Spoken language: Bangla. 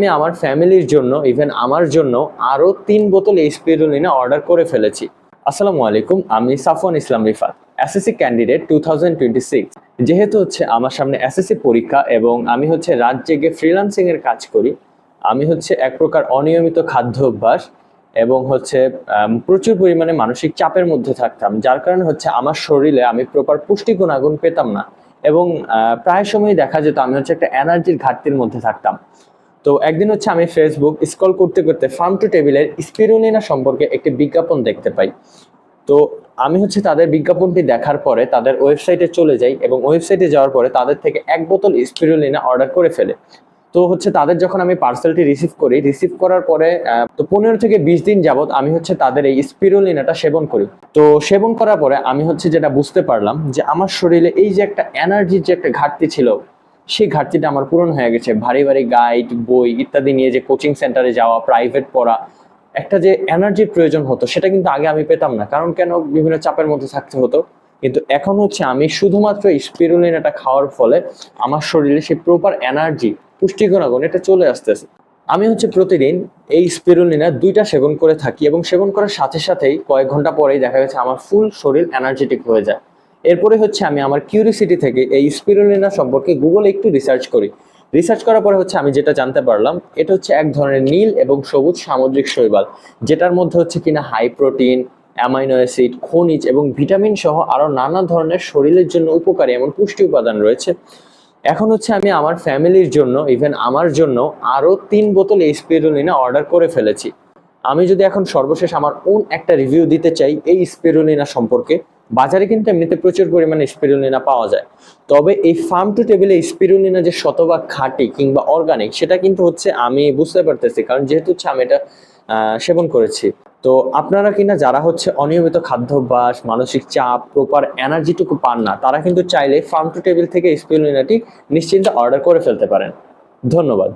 আমি আমার ফ্যামিলির জন্য ইভেন আমার জন্য আরও তিন বোতল স্পিরুলিনা অর্ডার করে ফেলেছি। আসসালামু আলাইকুম, আমি Safwan Islam Rifat SSC candidate two যেহেতু হচ্ছে আমার সামনে এসএসসি পরীক্ষা এবং আমি হচ্ছে রাত জেগে ফ্রিলান্সিং এর কাজ করি, আমি হচ্ছে এক প্রকার অনিয়মিত খাদ্য অভ্যাস এবং হচ্ছে প্রচুর পরিমাণে মানসিক চাপের মধ্যে থাকতাম, যার কারণে হচ্ছে আমার শরীরে আমি প্রপার পুষ্টি গুণাগুণ পেতাম না এবং প্রায় সময় দেখা যেত আমি হচ্ছে একটা এনার্জির ঘাটতির মধ্যে থাকতাম। তো একদিন হচ্ছে আমি ফেসবুক স্ক্রল করতে করতে ফার্ম টু টেবিলের স্পিরুলিনা সম্পর্কে একটি বিজ্ঞাপন দেখতে পাই। তো আমি হচ্ছে তাদের বিজ্ঞাপনটি দেখার পরে তাদের ওয়েবসাইটে চলে যাই এবং ওয়েবসাইটে যাওয়ার পরে তাদের থেকে এক বোতল স্পিরুলিনা অর্ডার করে ফেলে। তো হচ্ছে তাদের যখন আমি পার্সেলটি রিসিভ করি রিসিভ করার পরে তো পনেরো থেকে বিশ দিন যাবত আমি হচ্ছে তাদের এই স্পিরুলিনাটা সেবন করি। তো সেবন করার পরে আমি হচ্ছে যেটা বুঝতে পারলাম যে আমার শরীরে এই যে একটা এনার্জির যে একটা ঘাটতি ছিল সেই ঘাটতিটা আমার পূরণ হয়ে গেছে। ভারী ভারী গাইড বই ইত্যাদি নিয়ে যে কোচিং সেন্টারে যাওয়া প্রাইভেট পড়া, একটা যে এনার্জির প্রয়োজন হতো, সেটা কিন্তু আগে আমি পেতাম না। কারণ কেন? বিভিন্ন চাপের মধ্যে থাকতে হতো। কিন্তু এখন হচ্ছে আমি শুধুমাত্র স্পিরুলিনাটা খাওয়ার ফলে আমার শরীরে সেই প্রপার এনার্জি পুষ্টি গুণাগুণ এটা চলে আসতেছে। আমি হচ্ছে প্রতিদিন এই স্পিরুলিনা দুইটা সেবন করে থাকি এবং সেবন করার সাথে সাথেই কয়েক ঘণ্টা পরেই দেখা গেছে আমার ফুল শরীর এনার্জেটিক হয়ে যায়। এরপরে হচ্ছে আমি আমার কিউরিসিটি থেকে এই স্পিরুলিনা সম্পর্কে গুগলে একটু রিসার্চ করি। রিসার্চ করার পরে হচ্ছে আমি যেটা জানতে পারলাম, এটা হচ্ছে এক ধরনের নীল এবং সবুজ সামুদ্রিক শৈবাল, যেটার মধ্যে হচ্ছে কিনা হাই প্রোটিন অ্যামাইনো অ্যাসিড খনিজ এবং ভিটামিন সহ আরও নানা ধরনের শরীরের জন্য উপকারী এমন পুষ্টি উপাদান রয়েছে। এখন হচ্ছে আমি আমার ফ্যামিলির জন্য ইভেন আমার জন্য আরও তিন বোতল এই স্পিরুলিনা অর্ডার করে ফেলেছি। আমি যদি এখন সর্বশেষ আমার ওন একটা রিভিউ দিতে চাই এই স্পিরুলিনা সম্পর্কে বাজারে কিন্তু এমনিতে প্রচুর পরিমাণে স্পিরুলিনা পাওয়া যায়। তবে এই ফার্ম টু টেবিলে স্পিরুলিনা যে শতভাগ খাঁটি কিংবা অর্গানিক সেটা কিন্তু হচ্ছে আমি বুঝতে পারতেছি, কারণ যেহেতু হচ্ছে আমি এটা সেবন করেছি। তো আপনারা কিনা যারা হচ্ছে অনিয়মিত খাদ্যাভ্যাস, মানসিক চাপ প্রপার এনার্জিটুকু পান না, তারা কিন্তু চাইলে ফার্ম টু টেবিল থেকে স্পিরুলিনাটি নিশ্চিন্তে অর্ডার করে ফেলতে পারেন। ধন্যবাদ।